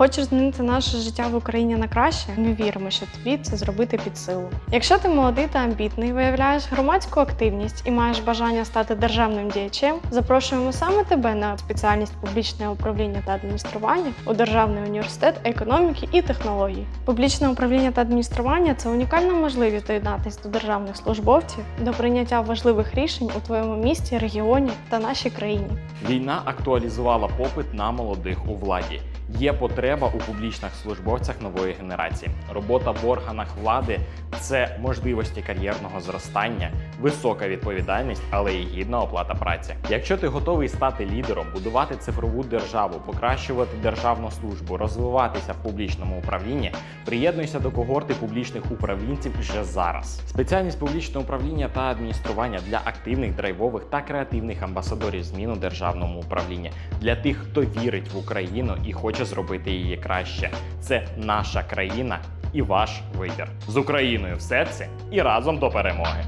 Хочеш змінити наше життя в Україні на краще? Ми віримо, що тобі це зробити під силу. Якщо ти молодий та амбітний, виявляєш громадську активність і маєш бажання стати державним діячем, запрошуємо саме тебе на спеціальність публічне управління та адміністрування у Державний університет економіки і технологій. Публічне управління та адміністрування це унікальна можливість доєднатися до державних службовців до прийняття важливих рішень у твоєму місті, регіоні та нашій країні. Війна актуалізувала попит на молодих у владі. Є потреба у публічних службовцях нової генерації. Робота в органах влади це можливості кар'єрного зростання, висока відповідальність, але і гідна оплата праці. Якщо ти готовий стати лідером, будувати цифрову державу, покращувати державну службу, розвиватися в публічному управлінні, приєднуйся до когорти публічних управлінців вже зараз. Спеціальність публічного управління та адміністрування для активних, драйвових та креативних амбасадорів змін у державному управлінні для тих, хто вірить в Україну і хоче зробити її краще. Це наша країна і ваш вибір з Україною в серці і разом до перемоги.